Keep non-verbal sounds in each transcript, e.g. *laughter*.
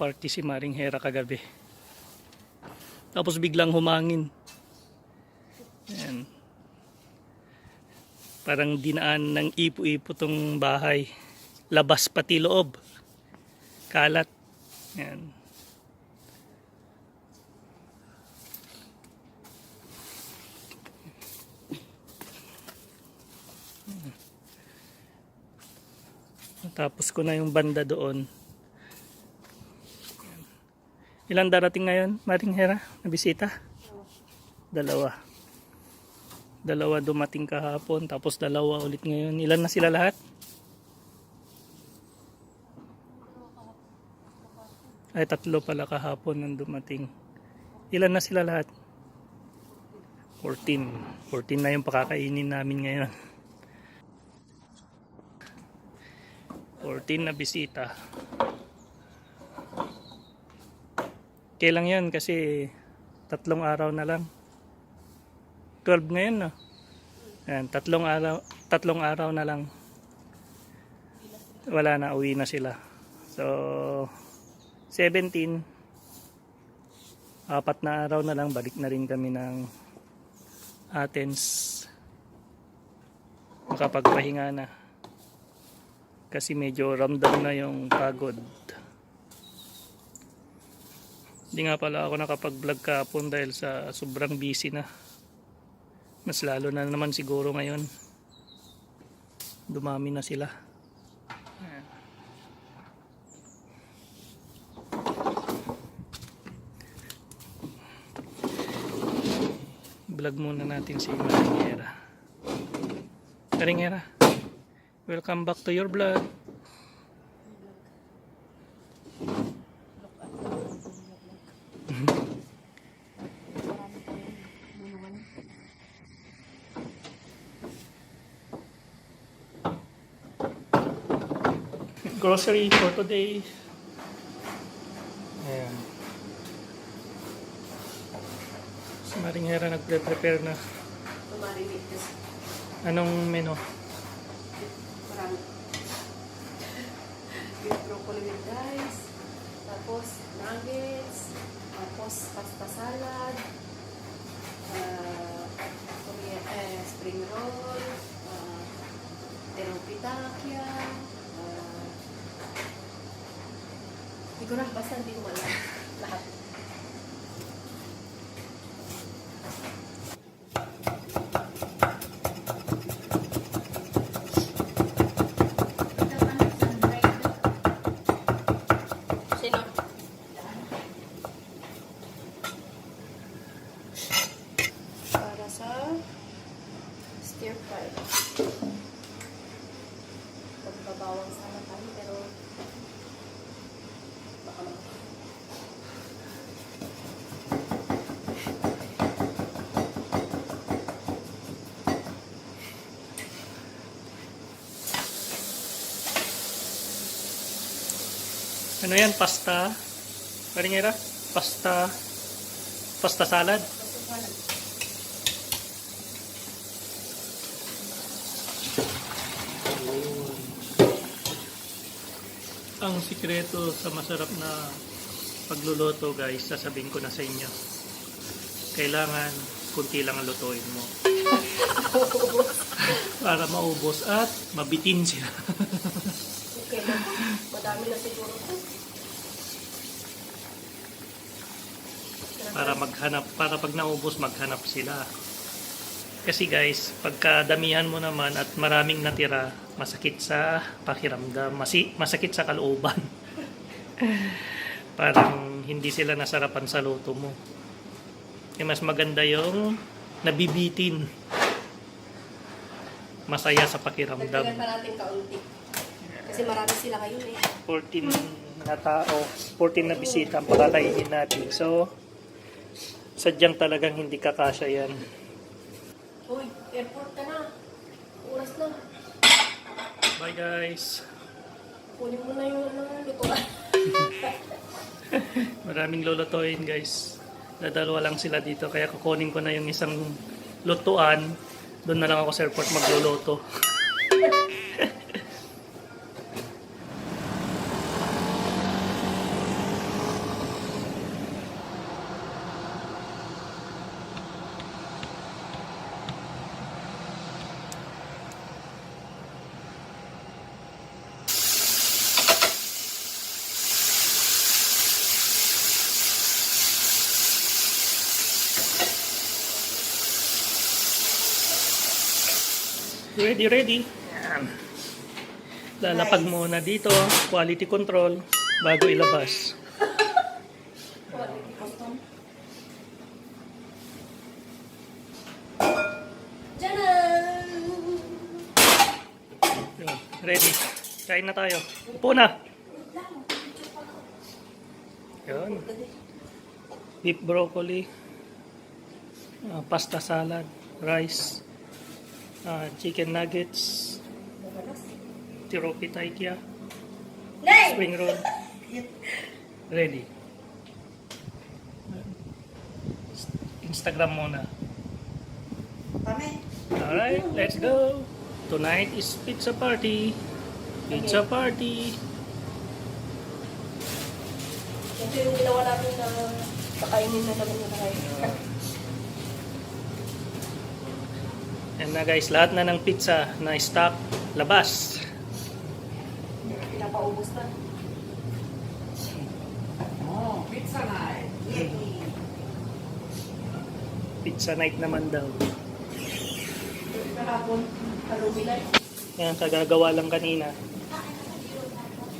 party si Maring Hera kagabi. Tapos biglang humangin. Ayan. Parang dinaan ng ipo-ipo tong bahay. Labas pati loob. Kalat. Ayan. Tapos ko na yung banda doon. Ilan darating ngayon, Maring Hera, na bisita? Dalawa. Dalawa dumating kahapon, tapos dalawa ulit ngayon. Ilan na sila lahat? Ay, tatlo pala kahapon nang dumating. Ilan na sila lahat? 14. 14 na yung pakakainin namin ngayon. 14 na bisita. Kailang yan kasi tatlong araw na lang. 12 ngayon no. Yan, tatlong araw, tatlong araw na lang. Wala na, uwi na sila. So, 17 apat na araw na lang balik na rin kami ng Athens makapagpahinga na kasi medyo ramdam na yung pagod hindi nga pala ako nakapag vlog kahapon dahil sa sobrang busy na. Mas lalo na naman siguro ngayon. Dumami na sila. Vlog muna natin si Maringera. Maringera welcome back to your vlog grocery for today Ayan. si Maringera nagpre-prepare na anong menu marami. With *laughs* broccoli with rice, tapos nuggets, tapos pasta salad, uh, spring roll, uh, terong pitakya, uh, hindi ko na, basta hindi ko alam. Lahat. Stir fry. Pagbabawang sana tayo pero baka mag- Ano yan? Pasta? Maringera? Pasta? Pasta salad? Ang sikreto sa masarap na pagluluto guys, sasabihin ko na sa inyo. Kailangan kunti lang ang lutuin mo. *laughs* Para maubos at mabitin sila. *laughs* Okay na. Siguro to. para maghanap para pag naubos maghanap sila kasi guys pagka damihan mo naman at maraming natira masakit sa pakiramdam masi, masakit sa kalooban *laughs* parang hindi sila nasarapan sa luto mo eh, mas maganda yung nabibitin masaya sa pakiramdam Dagdagan pa natin kaunti. Kasi marami sila ngayon eh. 14 na tao 14 na bisita ang pakakainin natin so sadyang talagang hindi kakasya yan Uy, airport ka na. Oras na. bye guys Kunin mo na yung ano, lutuan. *laughs* Maraming lulutuin guys. Dadalawa lang sila dito kaya kukunin ko na yung isang lutuan. Doon na lang ako sa airport magluluto. Ready, ready. Yan. Lalapag muna dito, quality control, bago ilabas. Quality! Yun, Ready. Kain na tayo. Upo na. Yun. Beef broccoli. ah, pasta salad. Rice. Ah, chicken nuggets. Tiropi taikya. Spring roll. *laughs* Ready. Instagram muna. Kami. Alright, let's go. Tonight is pizza party. Pizza party. Ito yung ginawa namin na kakainin na naman nila kayo. Yan na guys, lahat na ng pizza na stock, labas. Pinapaubos na. Oh, pizza night. Pizza night naman daw. Kahapon, aluminay. Yan, kagagawa lang kanina.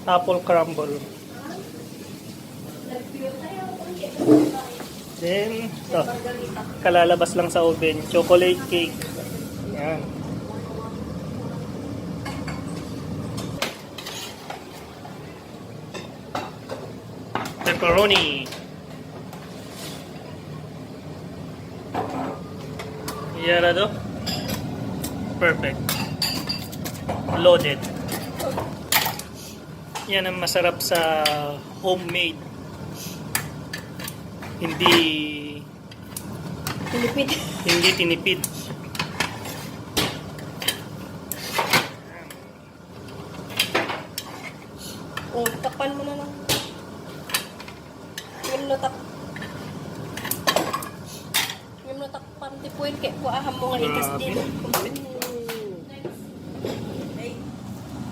Apple crumble. Tayo. Then, ito, Margarita. kalalabas lang sa oven. Chocolate cake. Yan. Pepperoni. Yara do? Perfect. Loaded. Yan ang masarap sa homemade. Hindi Pilipid. hindi tinipid. Oh, takpan mo na lang. Ngayon na tak... Ngayon na takpan. Po yun. Kaya kuaham mo nga ikas din.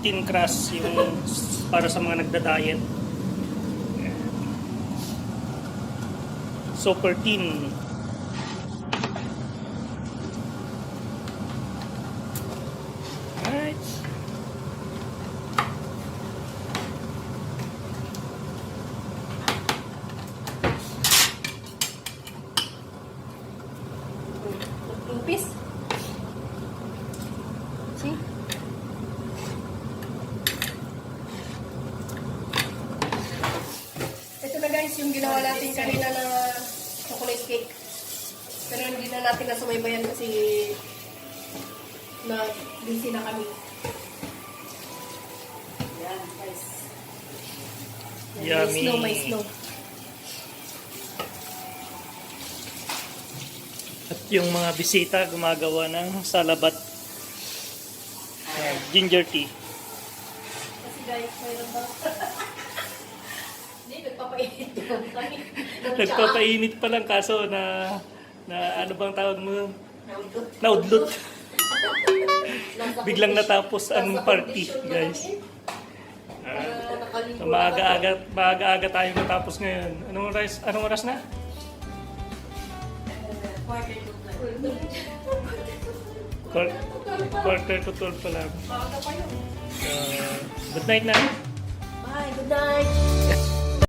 Thin crust yung para sa mga nagda-diet. Super thin. Alright. Impis. See? Ito na guys, yung ginawa natin kanina na chocolate cake. Pero hindi na natin nasumaybayan kasi na busy na kami. Yan guys. Yan, May Yummy. snow, may snow. Yung mga bisita gumagawa ng salabat. Ayan, ginger tea. Kasi guys, mayroon ba? *laughs* Hindi, nagpapainit lang kami. Nagpapainit pa lang kaso na na ano bang tawag mo? Naudlot. Biglang natapos ang party, guys. So, na maaga-aga, maaga-aga tayo matapos ngayon. Anong oras, anong oras na? kami. Quar- Quarter to 12 pa lang. Maaga pa yun. Uh, good night na. Bye, good night. *laughs*